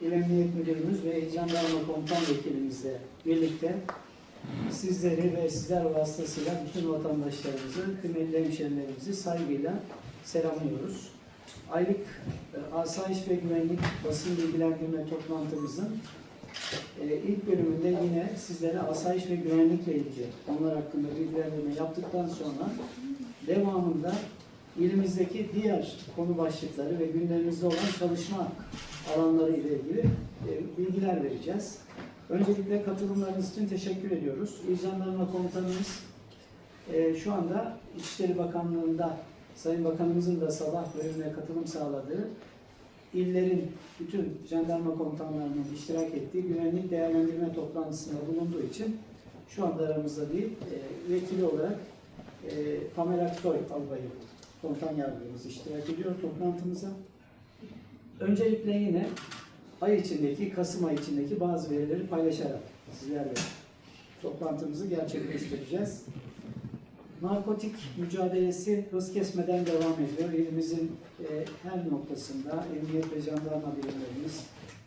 İl Müdürümüz ve Jandarma Komutan Vekilimizle birlikte sizleri ve sizler vasıtasıyla bütün vatandaşlarımızı, kıymetli hemşehrilerimizi saygıyla selamlıyoruz. Aylık e, asayiş ve güvenlik basın bilgilendirme toplantımızın e, ilk bölümünde yine sizlere asayiş ve güvenlikle ilgili onlar hakkında bilgilendirme yaptıktan sonra devamında ilimizdeki diğer konu başlıkları ve gündemimizde olan çalışma alanları ile ilgili e, bilgiler vereceğiz. Öncelikle katılımlarınız için teşekkür ediyoruz. İl Komutanımız e, şu anda İçişleri Bakanlığı'nda Sayın Bakanımızın da sabah bölümüne katılım sağladığı illerin bütün jandarma komutanlarının iştirak ettiği güvenlik değerlendirme toplantısında bulunduğu için şu anda aramızda değil, e, vekili olarak e, Pamela Aksoy Albayı komutan yardımcımız iştirak ediyor toplantımıza. Öncelikle yine ay içindeki, Kasım ayı içindeki bazı verileri paylaşarak sizlerle toplantımızı gerçekleştireceğiz. Narkotik mücadelesi hız kesmeden devam ediyor. İlimizin e, her noktasında emniyet ve jandarma birimlerimiz,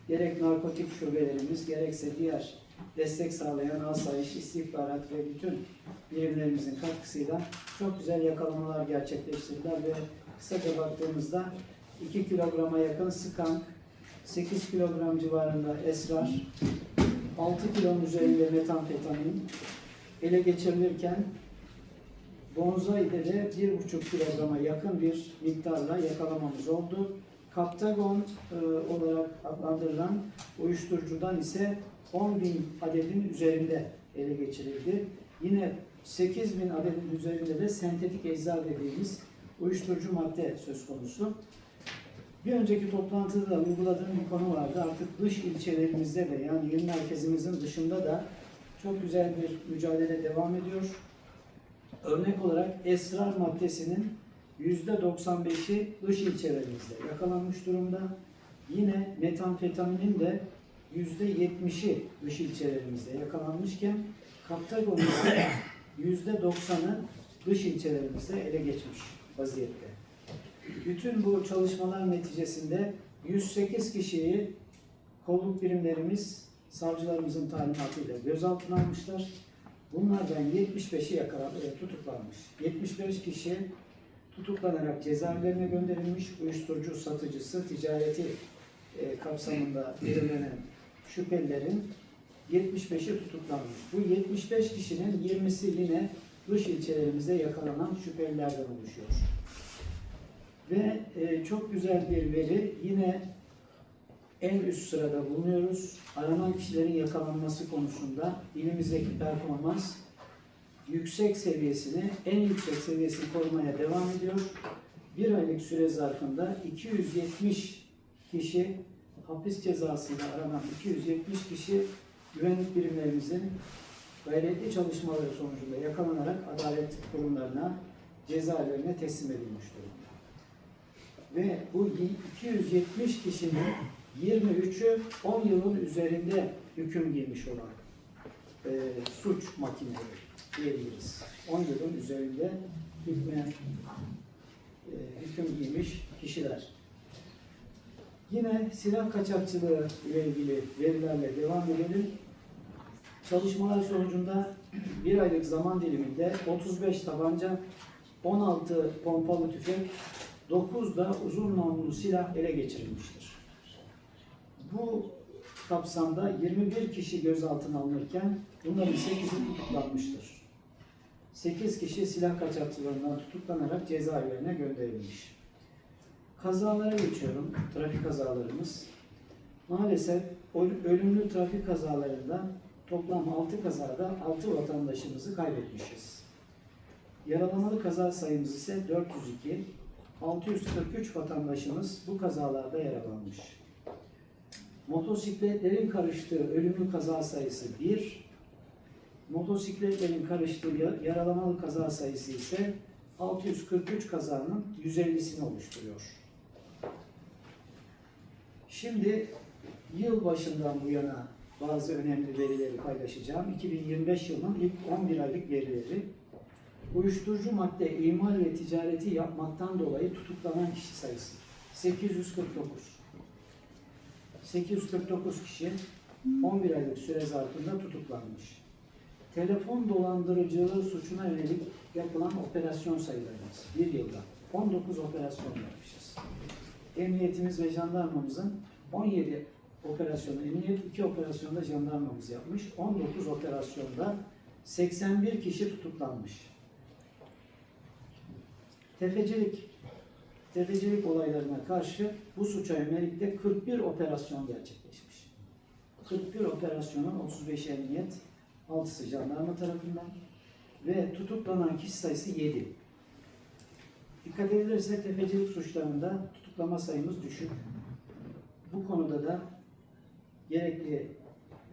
gerek narkotik şubelerimiz, gerekse diğer destek sağlayan asayiş, istihbarat ve bütün birimlerimizin katkısıyla çok güzel yakalamalar gerçekleştirdiler ve kısaca baktığımızda 2 kilograma yakın sıkan, 8 kilogram civarında esrar, 6 kilonun üzerinde metamfetamin ele geçirilirken Bonzai'de de 1,5 kilograma yakın bir miktarla yakalamamız oldu. Kaptagon e, olarak adlandırılan uyuşturucudan ise 10 bin adedin üzerinde ele geçirildi. Yine 8 bin adedin üzerinde de sentetik ecza dediğimiz uyuşturucu madde söz konusu. Bir önceki toplantıda da uyguladığım bir konu vardı. Artık dış ilçelerimizde de yani il merkezimizin dışında da çok güzel bir mücadele devam ediyor. Örnek olarak esrar maddesinin %95'i dış ilçelerimizde yakalanmış durumda. Yine metamfetaminin de %70'i dış ilçelerimizde yakalanmışken kaptagon ise %90'ı dış ilçelerimizde ele geçmiş vaziyette. Bütün bu çalışmalar neticesinde 108 kişiyi kolluk birimlerimiz savcılarımızın talimatıyla gözaltına almışlar. Bunlardan 75'i yakala, e, tutuklanmış. 75 kişi tutuklanarak cezaevlerine gönderilmiş. Uyuşturucu satıcısı, ticareti e, kapsamında belirlenen şüphelilerin 75'i tutuklanmış. Bu 75 kişinin 20'si yine dış ilçelerimizde yakalanan şüphelilerden oluşuyor. Ve e, çok güzel bir veri yine en üst sırada bulunuyoruz. Aranan kişilerin yakalanması konusunda ilimizdeki performans yüksek seviyesini, en yüksek seviyesini korumaya devam ediyor. Bir aylık süre zarfında 270 kişi hapis cezasıyla aranan 270 kişi güvenlik birimlerimizin gayretli çalışmaları sonucunda yakalanarak adalet kurumlarına, cezaevlerine teslim edilmiş durumda. Ve bu 270 kişinin 23'ü 10 yılın üzerinde hüküm giymiş olan e, suç makineleri diyebiliriz. 10 yılın üzerinde hükme, e, hüküm giymiş kişiler. Yine silah kaçakçılığı ile ilgili verilerle devam edelim. Çalışmalar sonucunda bir aylık zaman diliminde 35 tabanca, 16 pompalı tüfek, 9 da uzun namlulu silah ele geçirilmiştir. Bu kapsamda 21 kişi gözaltına alınırken bunların 8'i tutuklanmıştır. 8 kişi silah kaçakçılarından tutuklanarak cezaevlerine gönderilmiş. Kazalara geçiyorum, trafik kazalarımız. Maalesef öl- ölümlü trafik kazalarında toplam 6 kazada 6 vatandaşımızı kaybetmişiz. Yaralamalı kaza sayımız ise 402. 643 vatandaşımız bu kazalarda yaralanmış. Motosikletlerin karıştığı ölümlü kaza sayısı 1. Motosikletlerin karıştığı ya- yaralamalı kaza sayısı ise 643 kazanın 150'sini oluşturuyor. Şimdi yıl başından bu yana bazı önemli verileri paylaşacağım. 2025 yılının ilk 11 aylık verileri. Uyuşturucu madde imal ve ticareti yapmaktan dolayı tutuklanan kişi sayısı 849. 849 kişi 11 aylık süre zarfında tutuklanmış. Telefon dolandırıcılığı suçuna yönelik yapılan operasyon sayılarımız bir yılda 19 operasyon yapmışız. Emniyetimiz ve jandarmamızın 17 operasyonu, emniyet 2 operasyonda jandarmamız yapmış. 19 operasyonda 81 kişi tutuklanmış. Tefecilik, tefecilik olaylarına karşı bu suça yönelik de 41 operasyon gerçekleşmiş. 41 operasyonun 35 emniyet, 6'sı jandarma tarafından ve tutuklanan kişi sayısı 7. Dikkat edilirse tefecilik suçlarında tutuklama sayımız düşük. Bu konuda da gerekli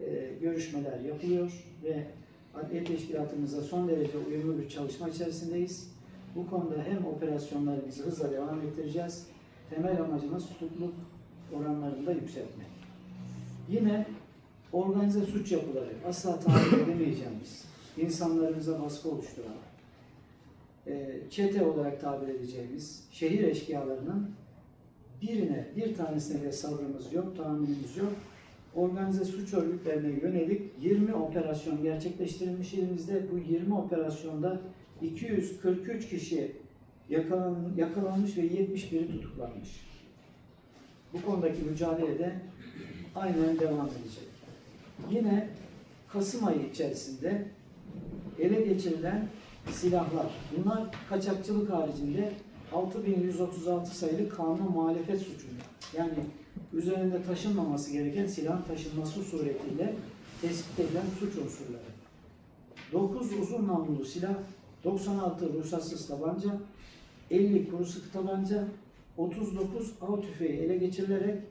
e, görüşmeler yapılıyor ve Adliye Teşkilatımıza son derece uyumlu bir çalışma içerisindeyiz. Bu konuda hem operasyonlarımızı hızla devam ettireceğiz. Temel amacımız tutukluk oranlarını da yükseltmek. Yine organize suç yapıları, asla tahammül edemeyeceğimiz, insanlarımıza baskı oluşturan, e, çete olarak tabir edeceğimiz şehir eşkıyalarının birine, bir tanesine de sabrımız yok, tahammülümüz yok. Organize suç örgütlerine yönelik 20 operasyon gerçekleştirilmiş elimizde. Bu 20 operasyonda 243 kişi yakalan, yakalanmış ve 71'i tutuklanmış. Bu konudaki mücadele de aynen devam edecek. Yine Kasım ayı içerisinde ele geçirilen silahlar. Bunlar kaçakçılık haricinde 6136 sayılı kanun muhalefet suçunda. Yani üzerinde taşınmaması gereken silahın taşınması suretiyle tespit edilen suç unsurları. 9 uzun namlulu silah, 96 ruhsatsız tabanca, 50 kuru sıkı tabanca, 39 av tüfeği ele geçirilerek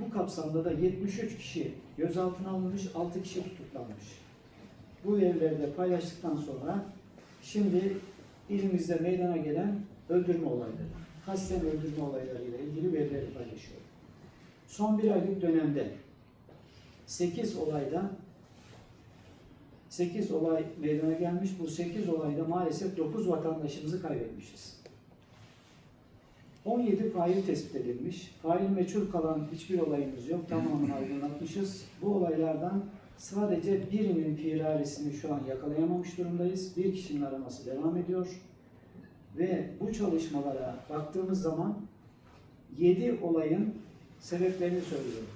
bu kapsamda da 73 kişi gözaltına alınmış, 6 kişi tutuklanmış. Bu verileri de paylaştıktan sonra şimdi ilimizde meydana gelen öldürme olayları, kasten öldürme olaylarıyla ilgili verileri paylaşıyorum. Son bir aylık dönemde 8 olayda 8 olay meydana gelmiş. Bu 8 olayda maalesef 9 vatandaşımızı kaybetmişiz. 17 fail tespit edilmiş. Fail meçhul kalan hiçbir olayımız yok. Tamamını aydınlatmışız. Bu olaylardan sadece birinin firarisini şu an yakalayamamış durumdayız. Bir kişinin araması devam ediyor. Ve bu çalışmalara baktığımız zaman 7 olayın sebeplerini söylüyorum.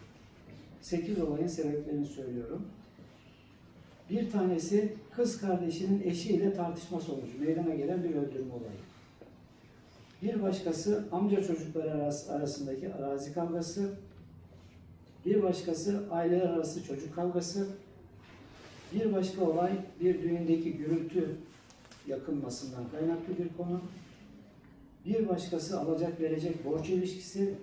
8 olayın sebeplerini söylüyorum. Bir tanesi kız kardeşinin eşiyle tartışma sonucu meydana gelen bir öldürme olayı. Bir başkası amca çocukları arası- arasındaki arazi kavgası. Bir başkası aileler arası çocuk kavgası. Bir başka olay bir düğündeki gürültü yakınmasından kaynaklı bir konu. Bir başkası alacak verecek borç ilişkisi.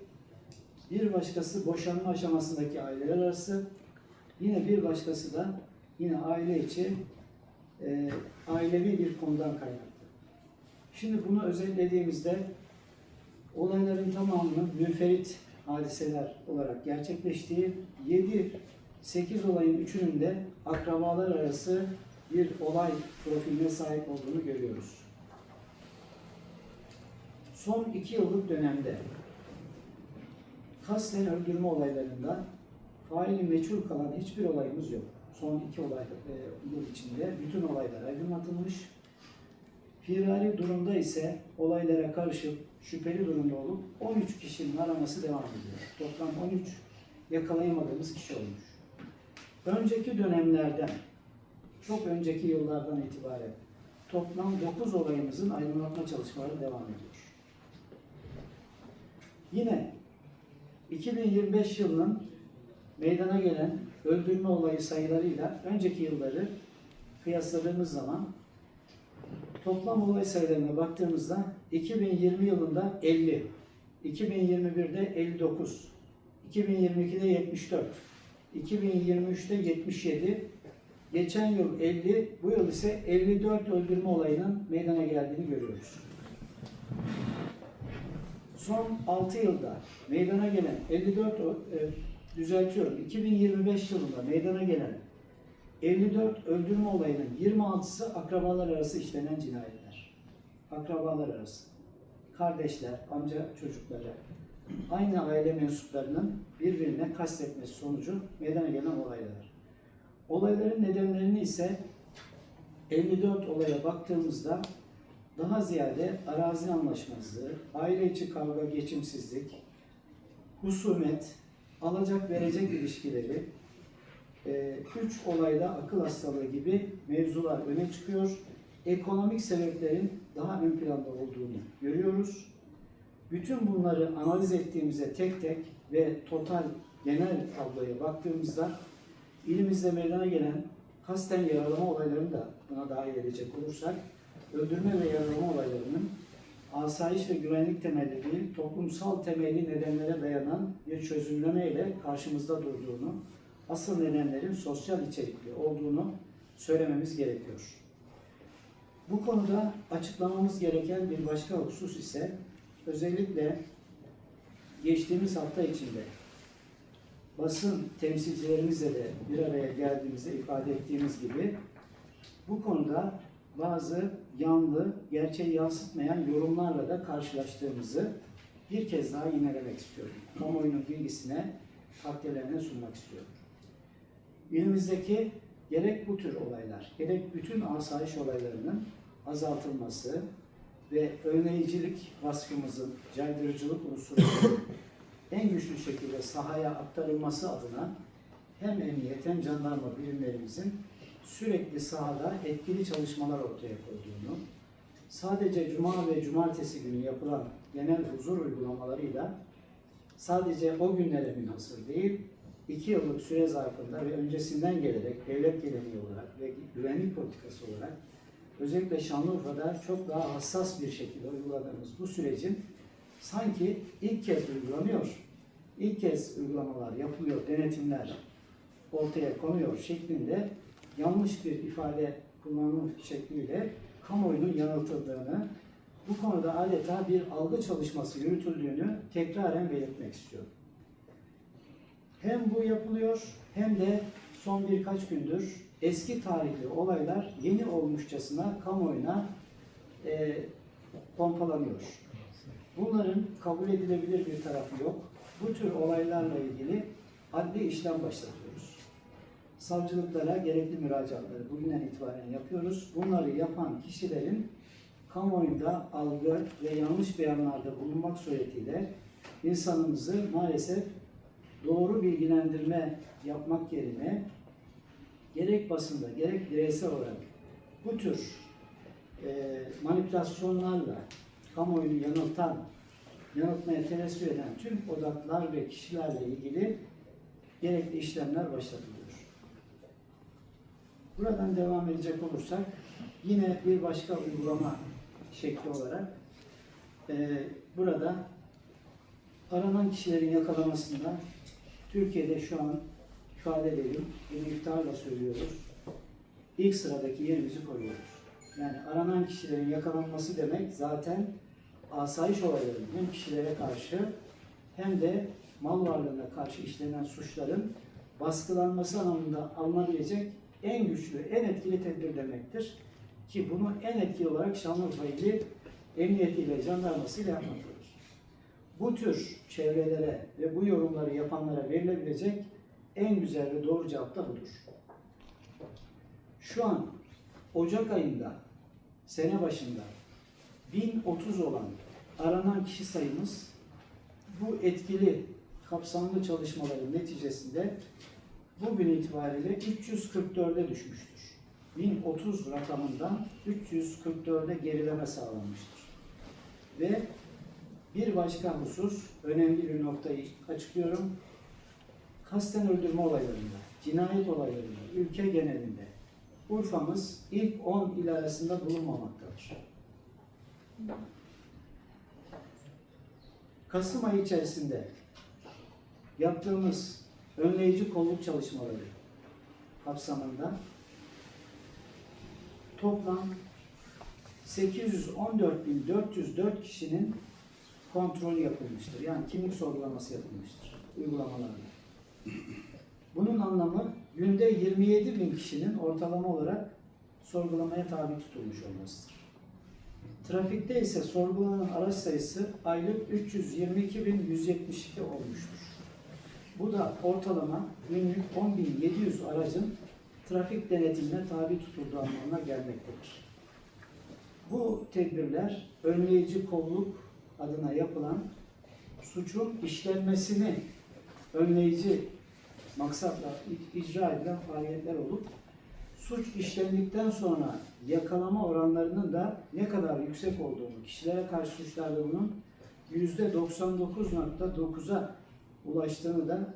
Bir başkası boşanma aşamasındaki aileler arası. Yine bir başkası da yine aile içi e, ailevi bir konudan kaynaklı. Şimdi bunu özetlediğimizde olayların tamamının münferit hadiseler olarak gerçekleştiği 7-8 olayın üçünün de akrabalar arası bir olay profiline sahip olduğunu görüyoruz. Son iki yıllık dönemde kasten öldürme olaylarında faili meçhul kalan hiçbir olayımız yok. Son iki olay e, yıl içinde bütün olaylar aydınlatılmış. Firari durumda ise olaylara karışıp şüpheli durumda olup 13 kişinin araması devam ediyor. Toplam 13 yakalayamadığımız kişi olmuş. Önceki dönemlerden, çok önceki yıllardan itibaren toplam 9 olayımızın aydınlatma çalışmaları devam ediyor. Yine 2025 yılının meydana gelen öldürme olayı sayılarıyla önceki yılları kıyasladığımız zaman toplam olay sayılarına baktığımızda 2020 yılında 50, 2021'de 59, 2022'de 74, 2023'te 77, geçen yıl 50, bu yıl ise 54 öldürme olayının meydana geldiğini görüyoruz. Son 6 yılda meydana gelen 54 o- e, düzeltiyorum 2025 yılında meydana gelen 54 öldürme olayının 26'sı akrabalar arası işlenen cinayetler. Akrabalar arası. Kardeşler, amca çocukları, aynı aile mensuplarının birbirine kastetmesi sonucu meydana gelen olaylar. Olayların nedenlerini ise 54 olaya baktığımızda daha ziyade arazi anlaşmazlığı, aile içi kavga, geçimsizlik, husumet, alacak verecek ilişkileri, e, üç olayda akıl hastalığı gibi mevzular öne çıkıyor. Ekonomik sebeplerin daha ön planda olduğunu görüyoruz. Bütün bunları analiz ettiğimizde tek tek ve total genel tabloya baktığımızda ilimizde meydana gelen kasten yaralama olaylarını da buna dahil edecek olursak öldürme ve yaralama olaylarının asayiş ve güvenlik temelli değil, toplumsal temelli nedenlere dayanan bir çözümleme ile karşımızda durduğunu, asıl nedenlerin sosyal içerikli olduğunu söylememiz gerekiyor. Bu konuda açıklamamız gereken bir başka husus ise özellikle geçtiğimiz hafta içinde basın temsilcilerimizle de bir araya geldiğimizde ifade ettiğimiz gibi bu konuda bazı yanlı, gerçeği yansıtmayan yorumlarla da karşılaştığımızı bir kez daha yinelemek istiyorum. Kamuoyunun bilgisine, takdirlerine sunmak istiyorum. İlimizdeki gerek bu tür olaylar, gerek bütün asayiş olaylarının azaltılması ve önleyicilik baskımızın, caydırıcılık unsurunun en güçlü şekilde sahaya aktarılması adına hem emniyet hem jandarma birimlerimizin sürekli sahada etkili çalışmalar ortaya koyduğunu, sadece cuma ve cumartesi günü yapılan genel huzur uygulamalarıyla sadece o günlere münhasır değil, iki yıllık süre zarfında ve öncesinden gelerek devlet geleneği olarak ve güvenlik politikası olarak özellikle Şanlıurfa'da çok daha hassas bir şekilde uyguladığımız bu sürecin sanki ilk kez uygulanıyor, ilk kez uygulamalar yapılıyor, denetimler ortaya konuyor şeklinde yanlış bir ifade kullanılmış şekliyle kamuoyunun yanıltıldığını, bu konuda adeta bir algı çalışması yürütüldüğünü tekraren belirtmek istiyorum. Hem bu yapılıyor hem de son birkaç gündür eski tarihli olaylar yeni olmuşçasına kamuoyuna e, pompalanıyor. Bunların kabul edilebilir bir tarafı yok. Bu tür olaylarla ilgili adli işlem başlatıyoruz. Savcılıklara gerekli müracaatları bugünden itibaren yapıyoruz. Bunları yapan kişilerin kamuoyunda algı ve yanlış beyanlarda bulunmak suretiyle insanımızı maalesef doğru bilgilendirme yapmak yerine gerek basında gerek bireysel olarak bu tür e, manipülasyonlarla kamuoyunu yanıltan, yanıltmaya tenezzül eden tüm odaklar ve kişilerle ilgili gerekli işlemler başlatılıyor. Buradan devam edecek olursak yine bir başka uygulama şekli olarak e, burada aranan kişilerin yakalamasında Türkiye'de şu an ifade edelim, bir iftarla söylüyoruz. İlk sıradaki yerimizi koruyoruz. Yani aranan kişilerin yakalanması demek zaten asayiş olaylarının hem kişilere karşı hem de mal varlığına karşı işlenen suçların baskılanması anlamında alınabilecek en güçlü, en etkili tedbir demektir. Ki bunu en etkili olarak Şanlıurfa ili emniyetiyle, jandarmasıyla yapmaktadır. Bu tür çevrelere ve bu yorumları yapanlara verilebilecek en güzel ve doğru cevap da budur. Şu an Ocak ayında, sene başında 1030 olan aranan kişi sayımız bu etkili kapsamlı çalışmaların neticesinde bugün itibariyle 344'e düşmüştür. 1030 rakamından 344'e gerileme sağlanmıştır. Ve bir başka husus, önemli bir noktayı açıklıyorum. Kasten öldürme olaylarında, cinayet olaylarında, ülke genelinde Urfa'mız ilk 10 il arasında bulunmamaktadır. Kasım ayı içerisinde yaptığımız önleyici kolluk çalışmaları kapsamında toplam 814.404 kişinin kontrolü yapılmıştır. Yani kimlik sorgulaması yapılmıştır uygulamalarla. Bunun anlamı günde 27 bin kişinin ortalama olarak sorgulamaya tabi tutulmuş olmasıdır. Trafikte ise sorgulanan araç sayısı aylık 322.172 olmuştur. Bu da ortalama günlük 10.700 aracın trafik denetimine tabi tutulduğu anlamına gelmektedir. Bu tedbirler önleyici kolluk adına yapılan suçun işlenmesini önleyici maksatla icra edilen faaliyetler olup suç işlendikten sonra yakalama oranlarının da ne kadar yüksek olduğunu, kişilere karşı suçlarda bunun %99.9'a ulaştığını da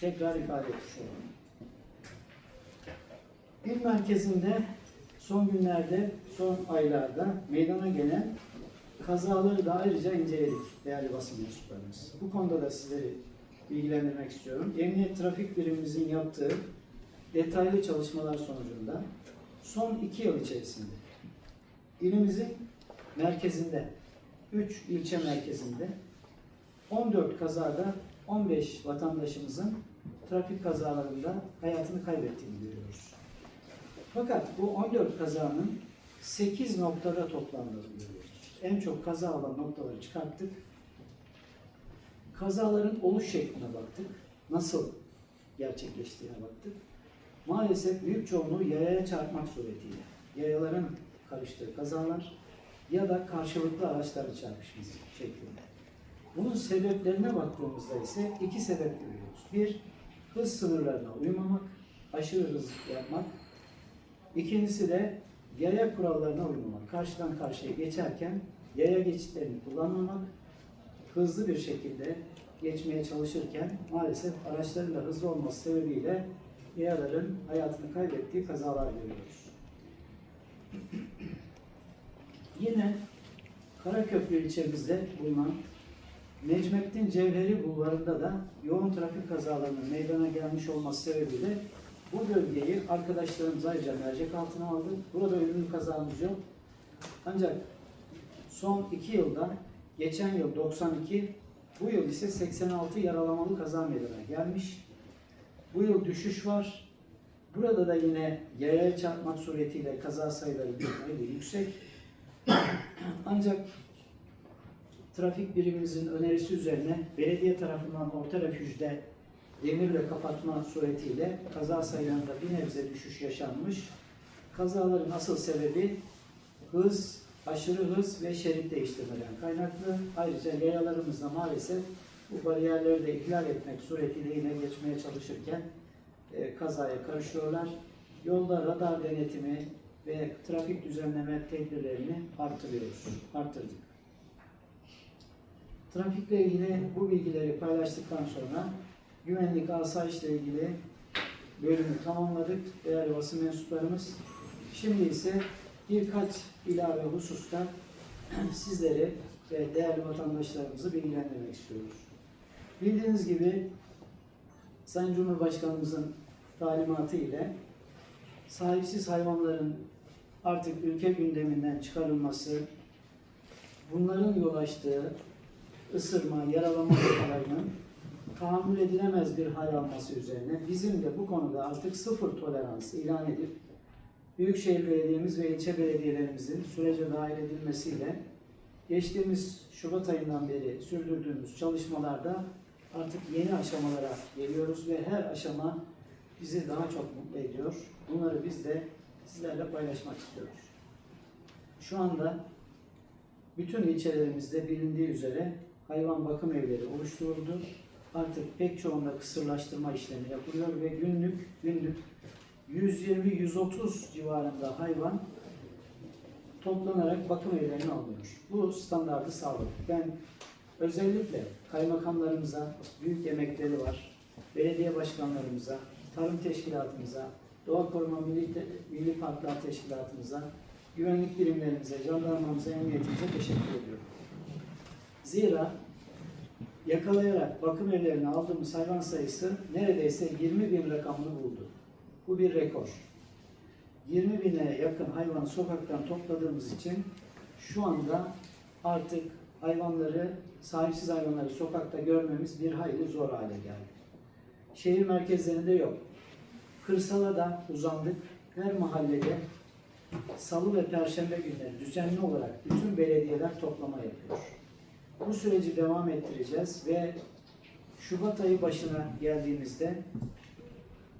tekrar ifade etmiş olalım. İl merkezinde son günlerde, son aylarda meydana gelen kazaları da ayrıca inceledik değerli basın mensuplarımız. Bu konuda da sizleri bilgilendirmek istiyorum. Emniyet Trafik Birimimizin yaptığı detaylı çalışmalar sonucunda son iki yıl içerisinde ilimizin merkezinde, 3 ilçe merkezinde 14 kazada 15 vatandaşımızın trafik kazalarında hayatını kaybettiğini görüyoruz. Fakat bu 14 kazanın 8 noktada toplandığını görüyoruz. En çok kaza olan noktaları çıkarttık. Kazaların oluş şekline baktık. Nasıl gerçekleştiğine baktık. Maalesef büyük çoğunluğu yayaya çarpmak suretiyle. Yayaların karıştığı kazalar ya da karşılıklı araçların çarpışması şeklinde. Bunun sebeplerine baktığımızda ise iki sebep görüyoruz. Bir, hız sınırlarına uymamak, aşırı hız yapmak. İkincisi de yaya kurallarına uymamak. Karşıdan karşıya geçerken yaya geçitlerini kullanmamak, hızlı bir şekilde geçmeye çalışırken maalesef araçların da hızlı olması sebebiyle yayaların hayatını kaybettiği kazalar görüyoruz. Yine Karaköprü ilçemizde bulunan Necmettin Cevheri Bulvarı'nda da yoğun trafik kazalarının meydana gelmiş olması sebebiyle bu bölgeyi arkadaşlarımız ayrıca mercek altına aldı. Burada ölümlü kazamız yok. Ancak son iki yılda, geçen yıl 92, bu yıl ise 86 yaralamalı kaza meydana gelmiş. Bu yıl düşüş var. Burada da yine yaya çarpmak suretiyle kaza sayıları yüksek. Ancak trafik birimimizin önerisi üzerine belediye tarafından orta refüjde demirle kapatma suretiyle kaza sayılarında bir nebze düşüş yaşanmış. Kazaların asıl sebebi hız, aşırı hız ve şerit değiştirmeden kaynaklı. Ayrıca yayalarımız da maalesef bu bariyerleri de ihlal etmek suretiyle yine geçmeye çalışırken e, kazaya karışıyorlar. Yolda radar denetimi ve trafik düzenleme tedbirlerini artırıyoruz, arttırdık. Trafikle ilgili bu bilgileri paylaştıktan sonra güvenlik asayişle ilgili bölümü tamamladık değerli basın mensuplarımız. Şimdi ise birkaç ilave hususta sizleri ve değerli vatandaşlarımızı bilgilendirmek istiyoruz. Bildiğiniz gibi Sayın Cumhurbaşkanımızın talimatı ile sahipsiz hayvanların artık ülke gündeminden çıkarılması, bunların yol açtığı ısırma, yaralama vakalarının tahammül edilemez bir hal alması üzerine bizim de bu konuda artık sıfır tolerans ilan edip Büyükşehir Belediye'miz ve ilçe belediyelerimizin sürece dahil edilmesiyle geçtiğimiz Şubat ayından beri sürdürdüğümüz çalışmalarda artık yeni aşamalara geliyoruz ve her aşama bizi daha çok mutlu ediyor. Bunları biz de sizlerle paylaşmak istiyoruz. Şu anda bütün ilçelerimizde bilindiği üzere hayvan bakım evleri oluşturuldu. Artık pek çoğunda kısırlaştırma işlemi yapılıyor ve günlük günlük 120-130 civarında hayvan toplanarak bakım evlerine alınıyor. Bu standardı sağladık. Ben özellikle kaymakamlarımıza büyük emekleri var, belediye başkanlarımıza, tarım teşkilatımıza, doğa koruma milli, Te- milli parklar teşkilatımıza, güvenlik birimlerimize, jandarmamıza, emniyetimize teşekkür ediyorum. Zira yakalayarak bakım evlerine aldığımız hayvan sayısı neredeyse 20 bin rakamını buldu. Bu bir rekor. 20 bine yakın hayvanı sokaktan topladığımız için şu anda artık hayvanları, sahipsiz hayvanları sokakta görmemiz bir hayli zor hale geldi. Şehir merkezlerinde yok. Kırsala da uzandık. Her mahallede salı ve perşembe günleri düzenli olarak bütün belediyeler toplama yapıyor. Bu süreci devam ettireceğiz ve Şubat ayı başına geldiğimizde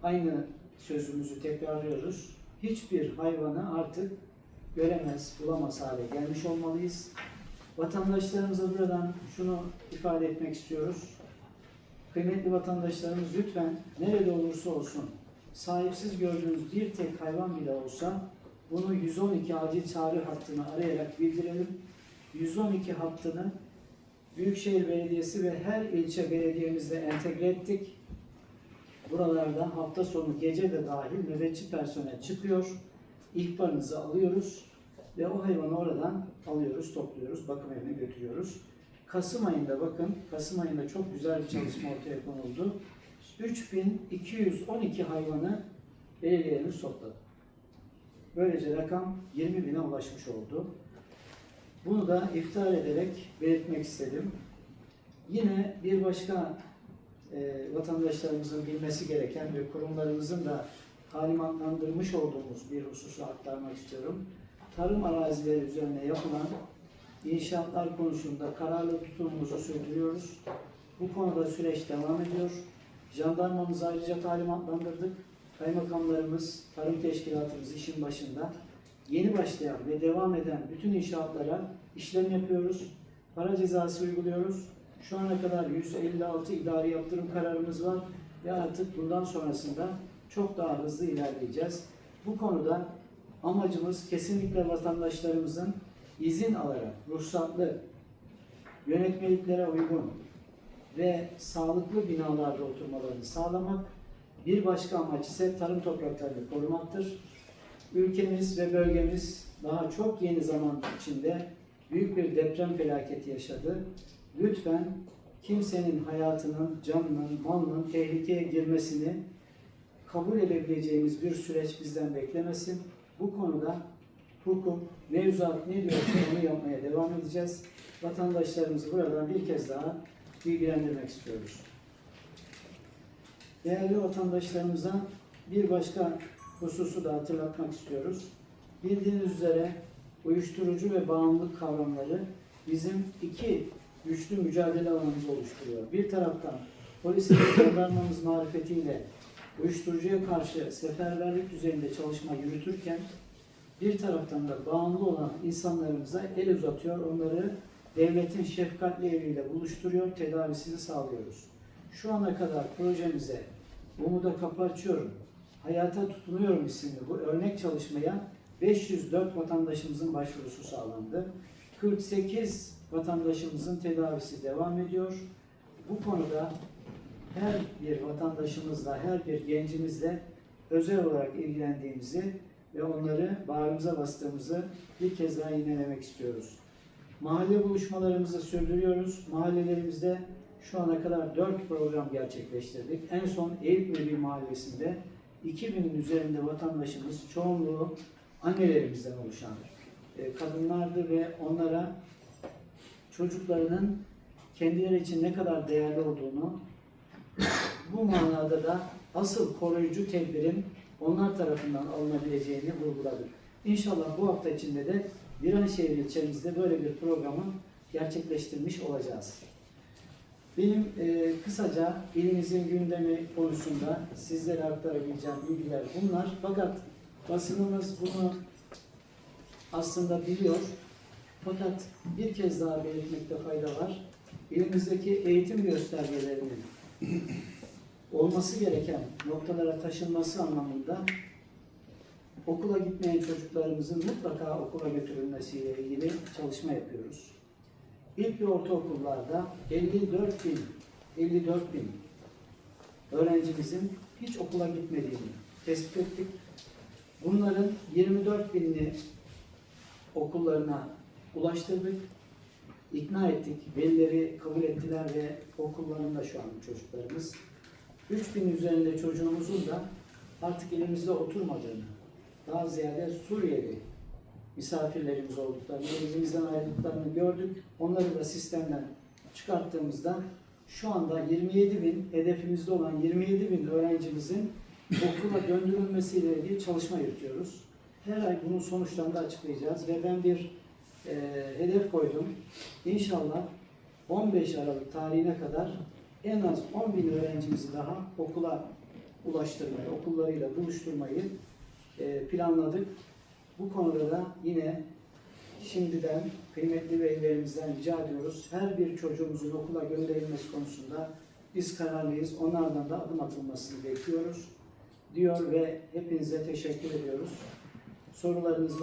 aynı sözümüzü tekrarlıyoruz. Hiçbir hayvanı artık göremez, bulamaz hale gelmiş olmalıyız. Vatandaşlarımıza buradan şunu ifade etmek istiyoruz. Kıymetli vatandaşlarımız lütfen nerede olursa olsun sahipsiz gördüğünüz bir tek hayvan bile olsa bunu 112 acil çağrı hattını arayarak bildirelim. 112 hattını Büyükşehir Belediyesi ve her ilçe belediyemizde entegre ettik. Buralarda hafta sonu gece de dahil nöbetçi personel çıkıyor. İhbarınızı alıyoruz ve o hayvanı oradan alıyoruz, topluyoruz, bakım evine götürüyoruz. Kasım ayında bakın, Kasım ayında çok güzel bir çalışma ortaya konuldu. 3212 hayvanı belediyelerimiz topladı. Böylece rakam 20 bine ulaşmış oldu. Bunu da iftihar ederek belirtmek istedim. Yine bir başka e, vatandaşlarımızın bilmesi gereken ve kurumlarımızın da talimatlandırmış olduğumuz bir hususu aktarmak istiyorum. Tarım arazileri üzerine yapılan inşaatlar konusunda kararlı tutumumuzu sürdürüyoruz. Bu konuda süreç devam ediyor. Jandarmamızı ayrıca talimatlandırdık. Kaymakamlarımız, tarım teşkilatımız işin başında. Yeni başlayan ve devam eden bütün inşaatlara işlem yapıyoruz. Para cezası uyguluyoruz. Şu ana kadar 156 idari yaptırım kararımız var ve artık bundan sonrasında çok daha hızlı ilerleyeceğiz. Bu konuda amacımız kesinlikle vatandaşlarımızın izin alarak ruhsatlı, yönetmeliklere uygun ve sağlıklı binalarda oturmalarını sağlamak. Bir başka amaç ise tarım topraklarını korumaktır. Ülkemiz ve bölgemiz daha çok yeni zaman içinde büyük bir deprem felaketi yaşadı. Lütfen kimsenin hayatının, canının, malının tehlikeye girmesini kabul edebileceğimiz bir süreç bizden beklemesin. Bu konuda hukuk, mevzuat ne diyorsa onu yapmaya devam edeceğiz. Vatandaşlarımızı buradan bir kez daha bilgilendirmek istiyoruz. Değerli vatandaşlarımıza bir başka hususu da hatırlatmak istiyoruz. Bildiğiniz üzere uyuşturucu ve bağımlılık kavramları bizim iki güçlü mücadele alanımızı oluşturuyor. Bir taraftan polis ve jandarmamız marifetiyle uyuşturucuya karşı seferberlik düzeyinde çalışma yürütürken bir taraftan da bağımlı olan insanlarımıza el uzatıyor, onları devletin şefkatli eliyle buluşturuyor, tedavisini sağlıyoruz. Şu ana kadar projemize Umuda Kapı Açıyorum, Hayata Tutunuyorum isimli bu örnek çalışmaya 504 vatandaşımızın başvurusu sağlandı. 48 vatandaşımızın tedavisi devam ediyor. Bu konuda her bir vatandaşımızla, her bir gencimizle özel olarak ilgilendiğimizi ve onları bağrımıza bastığımızı bir kez daha yinelemek istiyoruz. Mahalle buluşmalarımızı sürdürüyoruz. Mahallelerimizde şu ana kadar 4 program gerçekleştirdik. En son Eyüp Nebi Mahallesi'nde 2000'in üzerinde vatandaşımız çoğunluğu annelerimizden oluşan e, kadınlardı ve onlara çocuklarının kendileri için ne kadar değerli olduğunu bu manada da asıl koruyucu tedbirin onlar tarafından alınabileceğini vurguladık. İnşallah bu hafta içinde de Viranşehir ilçemizde böyle bir programı gerçekleştirmiş olacağız. Benim e, kısaca ilimizin gündemi konusunda sizlere aktarabileceğim bilgiler bunlar. Fakat basınımız bunu aslında biliyor. Fakat bir kez daha belirtmekte fayda var. İlimizdeki eğitim göstergelerinin olması gereken noktalara taşınması anlamında okula gitmeyen çocuklarımızın mutlaka okula götürülmesiyle ilgili çalışma yapıyoruz. İlk ve ortaokullarda 54 bin, 54 bin öğrencimizin hiç okula gitmediğini tespit ettik. Bunların 24 binini okullarına ulaştırdık, ikna ettik. Velileri kabul ettiler ve okullarında şu an çocuklarımız. 3000 üzerinde çocuğumuzun da artık elimizde oturmadığını, daha ziyade Suriyeli misafirlerimiz olduklarını, elimizden ayrıldıklarını gördük. Onları da sistemden çıkarttığımızda şu anda 27 bin, hedefimizde olan 27 bin öğrencimizin okula döndürülmesiyle ilgili çalışma yürütüyoruz. her ay bunun sonuçlarını da açıklayacağız ve ben bir e, hedef koydum. İnşallah 15 Aralık tarihine kadar en az 10 bin öğrencimizi daha okula ulaştırmayı, okullarıyla buluşturmayı e, planladık. Bu konuda da yine şimdiden kıymetli velilerimizden rica ediyoruz. Her bir çocuğumuzun okula gönderilmesi konusunda biz kararlıyız. Onlardan da adım atılmasını bekliyoruz diyor ve hepinize teşekkür ediyoruz. Sorularınız var.